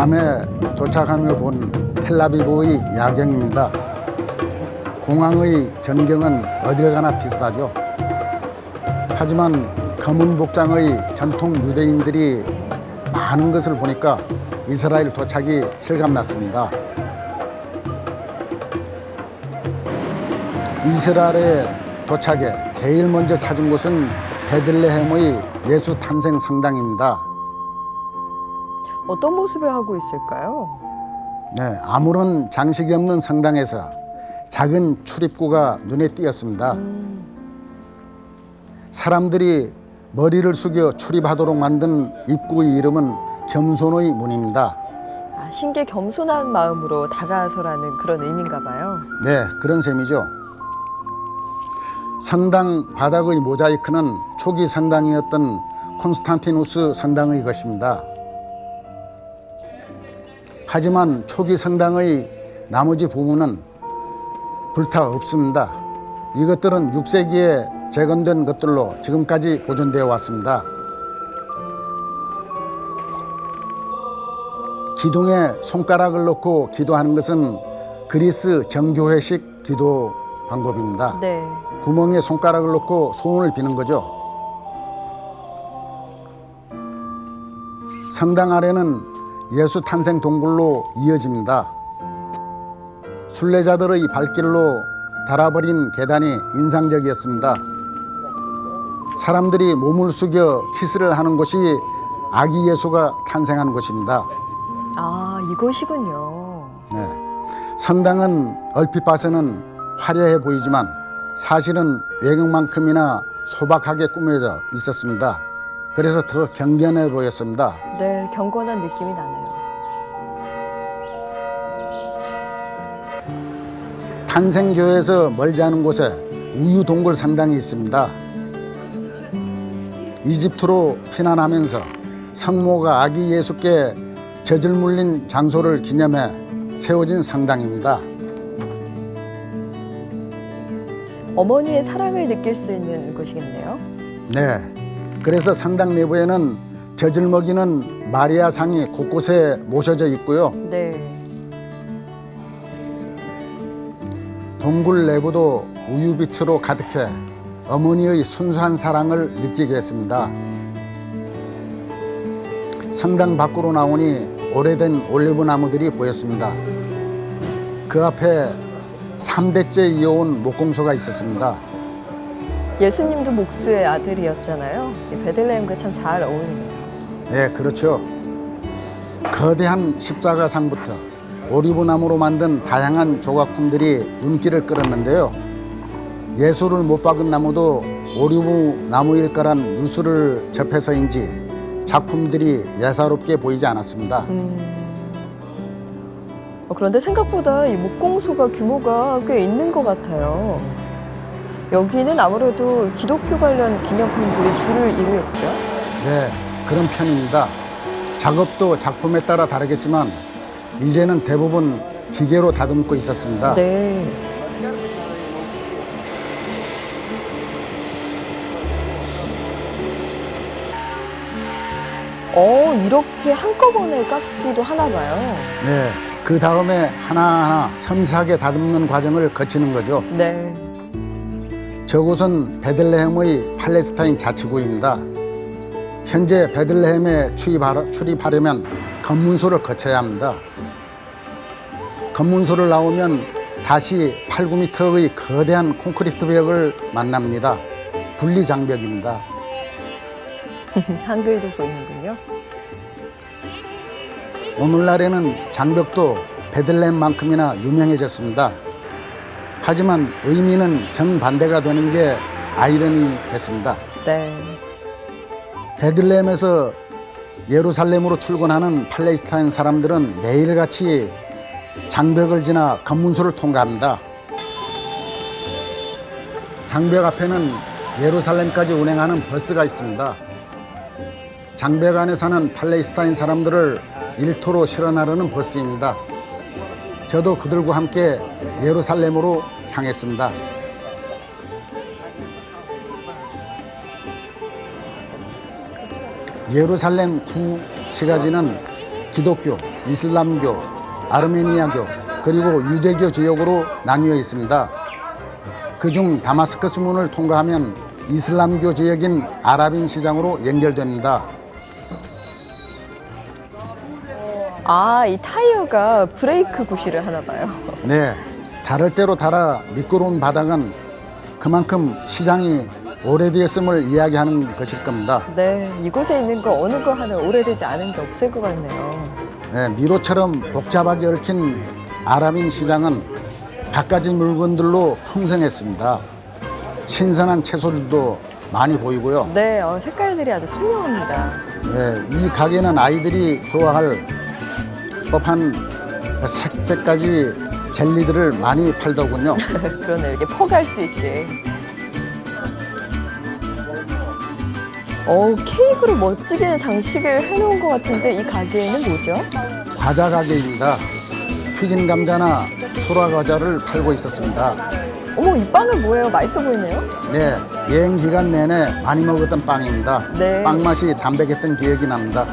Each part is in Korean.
밤에 도착하며 본 텔라비브의 야경입니다. 공항의 전경은 어딜 가나 비슷하죠. 하지만 검은 복장의 전통 유대인들이 많은 것을 보니까 이스라엘 도착이 실감났습니다. 이스라엘에 도착해 제일 먼저 찾은 곳은 베들레헴의 예수 탄생 성당입니다. 어떤 모습을 하고 있을까요? 네, 아무런 장식이 없는 성당에서 작은 출입구가 눈에 띄었습니다. 사람들이 머리를 숙여 출입하도록 만든 입구의 이름은 겸손의 문입니다. 아, 신께 겸손한 마음으로 다가서라는 그런 의미인가 봐요. 네, 그런 셈이죠. 성당 바닥의 모자이크는 초기 성당이었던 콘스탄티누스 성당의 것입니다. 하지만 초기 성당의 나머지 부분은 불타 없습니다. 이것들은 6세기에 재건된 것들로 지금까지 보존되어 왔습니다. 기둥에 손가락을 놓고 기도하는 것은 그리스 정교회식 기도 방법입니다. 네. 구멍에 손가락을 놓고 소원을 비는 거죠. 성당 아래는 예수 탄생 동굴로 이어집니다. 순례자들의 발길로 달아버린 계단이 인상적이었습니다. 사람들이 몸을 숙여 키스를 하는 곳이 아기 예수가 탄생한 곳입니다. 아, 이것이군요. 네. 성당은 얼핏 봐서는 화려해 보이지만 사실은 외경만큼이나 소박하게 꾸며져 있었습니다. 그래서 더 경건해 보였습니다. 네, 경건한 느낌이 나네요. 탄생교회에서 멀지 않은 곳에 우유 동굴 성당이 있습니다. 이집트로 피난하면서 성모가 아기 예수께 젖을 물린 장소를 기념해 세워진 성당입니다. 어머니의 사랑을 느낄 수 있는 곳이겠네요. 네. 그래서 성당 내부에는 젖을 먹이는 마리아 상이 곳곳에 모셔져 있고요. 네. 동굴 내부도 우유빛으로 가득해 어머니의 순수한 사랑을 느끼게 했습니다. 성당 밖으로 나오니 오래된 올리브 나무들이 보였습니다. 그 앞에 3대째 이어온 목공소가 있었습니다. 예수님도 목수의 아들이었잖아요. 이 베들레헴과 참 잘 어울리네요. 네, 그렇죠. 거대한 십자가상부터 오리브 나무로 만든 다양한 조각품들이 눈길을 끌었는데요. 예수를 못 박은 나무도 오리브 나무일 거란 뉴스를 접해서인지 작품들이 예사롭게 보이지 않았습니다. 어, 그런데 생각보다 이 목공소가 규모가 꽤 있는 것 같아요. 여기는 아무래도 기독교 관련 기념품들이 줄을 이루었죠. 네, 그런 편입니다. 작업도 작품에 따라 다르겠지만 이제는 대부분 기계로 다듬고 있었습니다. 네. 어, 이렇게 한꺼번에 깎기도 하나 봐요. 네, 그 다음에 하나하나 섬세하게 다듬는 과정을 거치는 거죠. 네. 저곳은 베들레헴의 팔레스타인 자치구입니다. 현재 베들레헴에 출입하려, 출입하려면 검문소를 거쳐야 합니다. 검문소를 나오면 다시 8, 9m의 거대한 콘크리트 벽을 만납니다. 분리장벽입니다. 한글도 보이는군요. 오늘날에는 장벽도 베들레헴만큼이나 유명해졌습니다. 하지만 의미는 정반대가 되는 게 아이러니했습니다. 네. 베들레헴에서 예루살렘으로 출근하는 팔레스타인 사람들은 매일같이 장벽을 지나 검문소를 통과합니다. 장벽 앞에는 예루살렘까지 운행하는 버스가 있습니다. 장벽 안에 사는 팔레스타인 사람들을 일터로 실어 나르는 버스입니다. 저도 그들과 함께 예루살렘으로 향했습니다. 예루살렘 구 시가지는 기독교, 이슬람교, 아르메니아교, 그리고 유대교 지역으로 나뉘어 있습니다. 그중 다마스커스 문을 통과하면 이슬람교 지역인 아랍인 시장으로 연결됩니다. 아, 이 타이어가 브레이크 구실을 하나 봐요. 네, 다를 대로 달아 미끄러운 바닥은 그만큼 시장이 오래되었음을 이야기하는 것일 겁니다. 네, 이곳에 있는 거 어느 거 하나 오래되지 않은 게 없을 것 같네요. 네, 미로처럼 복잡하게 얽힌 아랍인 시장은 갖가지 물건들로 풍성했습니다. 신선한 채소들도 많이 보이고요. 네, 어, 색깔들이 아주 선명합니다. 네, 이 가게는 아이들이 좋아할 법한 색색까지 젤리들을 많이 팔더군요. 그러네 이렇게 퍼갈 수 있게. 어 케이크로 멋지게 장식을 해놓은 것 같은데 이 가게에는 뭐죠? 과자 가게입니다. 튀긴 감자나 소라 과자를 팔고 있었습니다. 어머 이 빵은 뭐예요? 맛있어 보이네요. 네, 여행 기간 내내 많이 먹었던 빵입니다. 네. 빵 맛이 담백했던 기억이 납니다.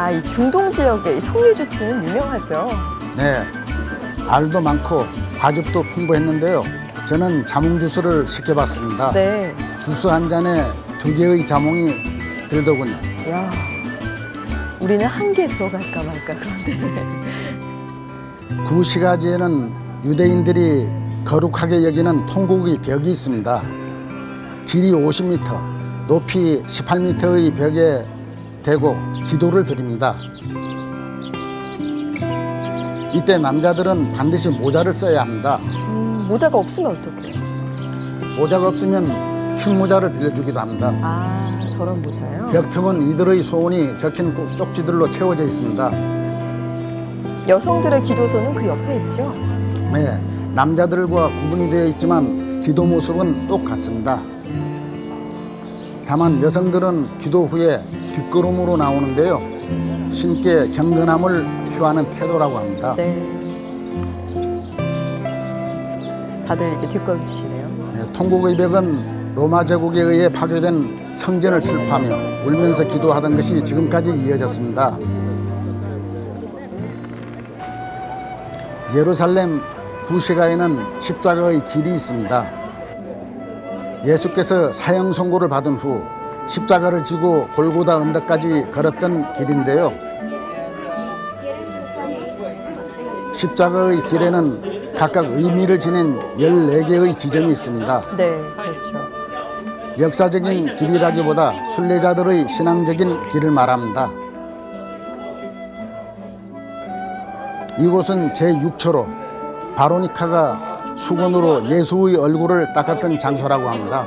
아 이 중동 지역의 이 석류 주스는 유명하죠. 네, 알도 많고 과즙도 풍부했는데요. 저는 자몽 주스를 시켜봤습니다. 네. 주스 한 잔에 두 개의 자몽이 들더군요. 야 우리는 한 개 들어갈까 말까 그런데. 구시가지에는 유대인들이 거룩하게 여기는 통곡의 벽이 있습니다. 길이 50m, 높이 18m의 벽에 대고 기도를 드립니다. 이때 남자들은 반드시 모자를 써야 합니다. 음, 모자가 없으면 어떡해요? 모자가 없으면 흰 모자를 빌려주기도 합니다. 아 저런 모자요? 벽틈은 이들의 소원이 적힌 꼭 쪽지들로 채워져 있습니다. 여성들의 기도소는 그 옆에 있죠. 네, 남자들과 구분이 되어 있지만 기도 모습은 똑같습니다. 다만 여성들은 기도 후에 뒷걸음으로 나오는데요. 신께 경건함을 표하는 태도라고 합니다. 네. 다들 이렇게 뒷걸음치시네요. 네, 통곡의 벽은 로마 제국에 의해 파괴된 성전을 슬퍼하며 울면서 기도하던 것이 지금까지 이어졌습니다. 예루살렘 부시가에는 십자가의 길이 있습니다. 예수께서 사형 선고를 받은 후 십자가를 지고 골고다 언덕까지 걸었던 길인데요. 십자가의 길에는 각각 의미를 지닌 14개의 지점이 있습니다. 네, 그렇죠. 역사적인 길이라기보다 순례자들의 신앙적인 길을 말합니다. 이곳은 제6초로 바로니카가 수건으로 예수의 얼굴을 닦았던 장소라고 합니다.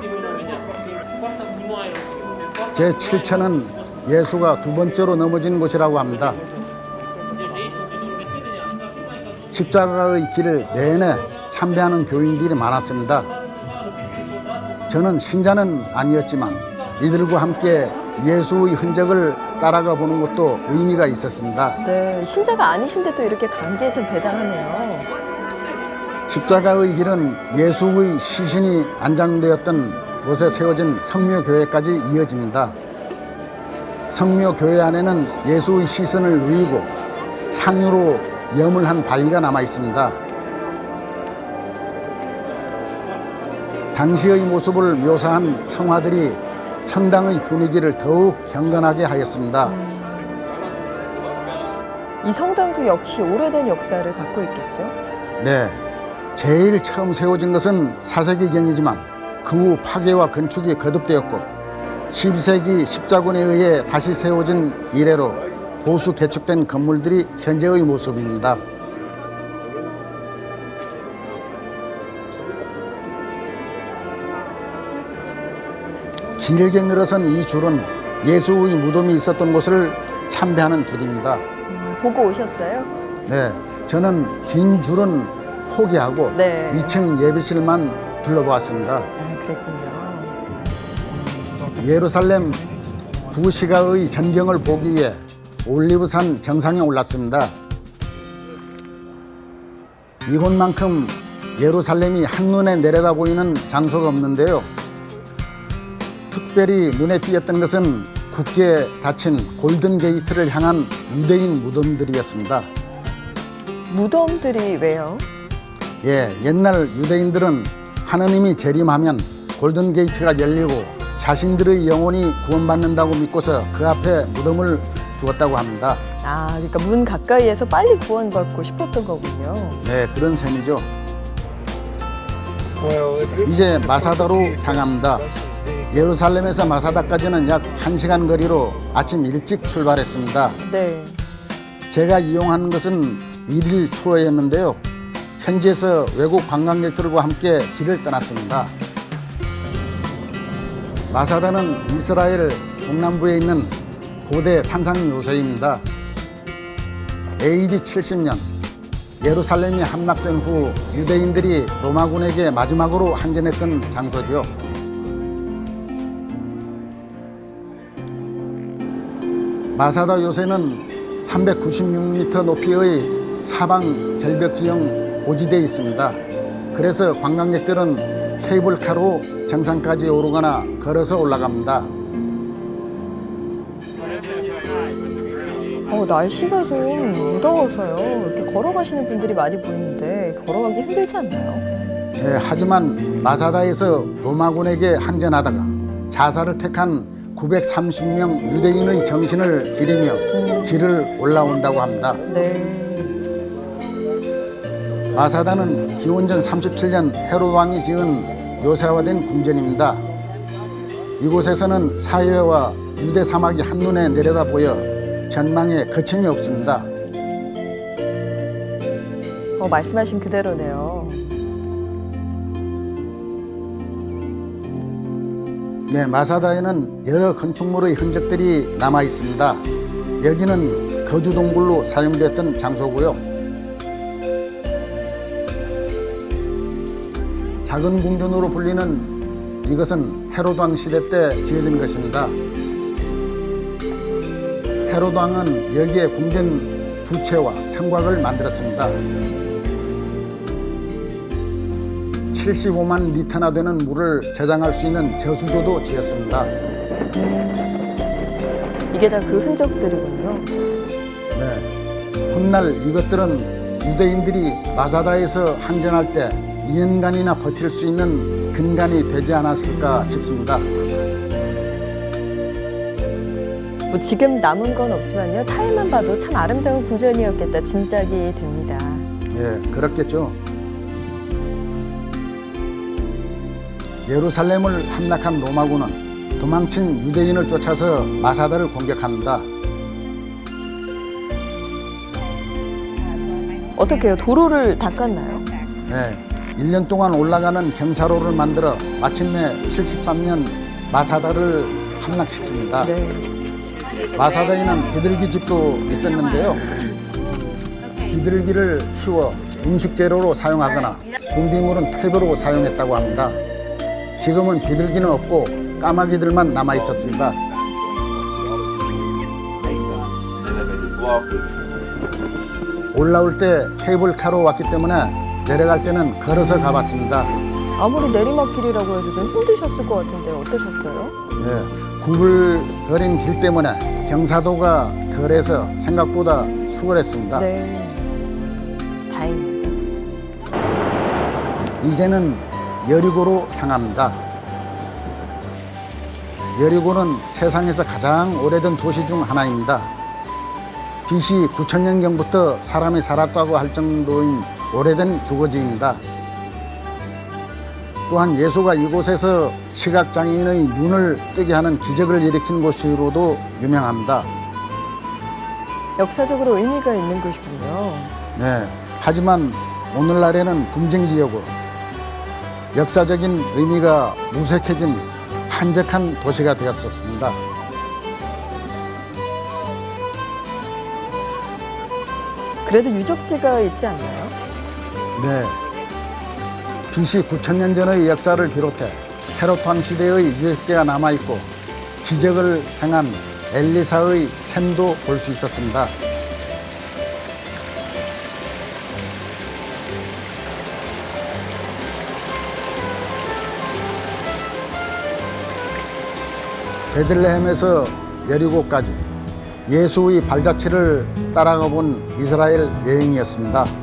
제7처는 예수가 두 번째로 넘어진 곳이라고 합니다. 십자가의 길을 내내 참배하는 교인들이 많았습니다. 저는 신자는 아니었지만 이들과 함께 예수의 흔적을 따라가 보는 것도 의미가 있었습니다. 네, 신자가 아니신데 또 이렇게 간게참 대단하네요. 십자가의 길은 예수의 시신이 안장되었던 곳에 세워진 성묘교회까지 이어집니다. 성묘교회 안에는 예수의 시선을 누이고 향유로 염을 한 바위가 남아 있습니다. 당시의 모습을 묘사한 성화들이 성당의 분위기를 더욱 경건하게 하였습니다. 이 성당도 역시 오래된 역사를 갖고 있겠죠. 네. 제일 처음 세워진 것은 4세기경이지만 그 후 파괴와 건축이 거듭되었고 12세기 십자군에 의해 다시 세워진 이래로 보수 개축된 건물들이 현재의 모습입니다. 길게 늘어선 이 줄은 예수의 무덤이 있었던 곳을 참배하는 줄입니다. 음, 보고 오셨어요? 네, 저는 긴 줄은 포기하고 네. 2층 예배실만 둘러보았습니다. 아, 그랬군요. 예루살렘 부시가의 전경을 보기 위해 올리브산 정상에 올랐습니다. 이곳만큼 예루살렘이 한눈에 내려다 보이는 장소가 없는데요. 특별히 눈에 띄었던 것은 굳게 닫힌 골든 게이트를 향한 유대인 무덤들이었습니다. 무덤들이 왜요? 예, 옛날 유대인들은 하느님이 재림하면 골든 게이트가 열리고 자신들의 영혼이 구원받는다고 믿고서 그 앞에 무덤을 두었다고 합니다. 아, 그러니까 문 가까이에서 빨리 구원받고 싶었던 거군요. 네, 그런 셈이죠. 이제 마사다로 향합니다. 예루살렘에서 마사다까지는 약 1시간 거리로 아침 일찍 출발했습니다. 네. 제가 이용한 것은 일일 투어였는데요. 현지에서 외국 관광객들과 함께 길을 떠났습니다. 마사다는 이스라엘 동남부에 있는 고대 산상 요새입니다. AD 70년 예루살렘이 함락된 후 유대인들이 로마군에게 마지막으로 항전했던 장소죠. 마사다 요새는 396m 높이의 사방 절벽 지형 고지대에 있습니다. 그래서 관광객들은 케이블카로 정상까지 오르거나 걸어서 올라갑니다. 어, 날씨가 좀 무더워서요. 이렇게 걸어가시는 분들이 많이 보이는데 걸어가기 힘들지 않나요? 예, 하지만 마사다에서 로마군에게 항전하다가 자살을 택한 930명 유대인의 정신을 기리며 길을 올라온다고 합니다. 네. 마사다는 기원전 37년 헤롯 왕이 지은 요새화된 궁전입니다. 이곳에서는 사해와 유대 사막이 한눈에 내려다 보여 전망에 거침이 없습니다. 어, 말씀하신 그대로네요. 네, 마사다에는 여러 건축물의 흔적들이 남아 있습니다. 여기는 거주 동굴로 사용됐던 장소고요. 작은 궁전으로 불리는 이것은 왕 시대 때 지어진 것입니다. 헤롯 왕은 여기에 궁전 두 채와 성곽을 만들었습니다. 75만 리터나 되는 물을 저장할 수 있는 저수조도 지었습니다. 이게 다 그 흔적들이군요. 네. 훗날 이것들은 유대인들이 마사다에서 항전할 때 2년간이나 버틸 수 있는 근간이 되지 않았을까 싶습니다. 뭐 지금 남은 건 없지만요. 타일만 봐도 참 아름다운 궁전이었겠다 짐작이 됩니다. 예, 그렇겠죠. 예루살렘을 함락한 로마군은 도망친 유대인을 쫓아서 마사다를 공격합니다. 어떻게요? 도로를 닦았나요? 네, 1년 동안 올라가는 경사로를 만들어 마침내 73년 마사다를 함락시킵니다. 네. 마사다에는 비둘기 집도 있었는데요. 비둘기를 키워 음식 재료로 사용하거나 분비물은 퇴비로 사용했다고 합니다. 지금은 비둘기는 없고 까마귀들만 남아 있었습니다. 올라올 때 케이블카로 왔기 때문에 내려갈 때는 걸어서 가봤습니다. 아무리 내리막길이라고 해도 좀 힘드셨을 것 같은데 어떠셨어요? 예, 구불거린 길 때문에 경사도가 덜해서 생각보다 수월했습니다. 네. 다행입니다. 이제는 여리고로 향합니다. 여리고는 세상에서 가장 오래된 도시 중 하나입니다. BC 9000년경부터 사람이 살았다고 할 정도인 오래된 주거지입니다. 또한 예수가 이곳에서 시각장애인의 눈을 뜨게 하는 기적을 일으킨 곳으로도 유명합니다. 역사적으로 의미가 있는 곳이군요. 네. 하지만 오늘날에는 분쟁 지역으로 역사적인 의미가 무색해진 한적한 도시가 되었었습니다. 그래도 유적지가 있지 않나요? 네. BC 9000년 전의 역사를 비롯해 헤롯 왕 시대의 유적지가 남아 있고 기적을 행한 엘리사의 샘도 볼 수 있었습니다. 베들레헴에서 여리고까지 예수의 발자취를 따라가 본 이스라엘 여행이었습니다.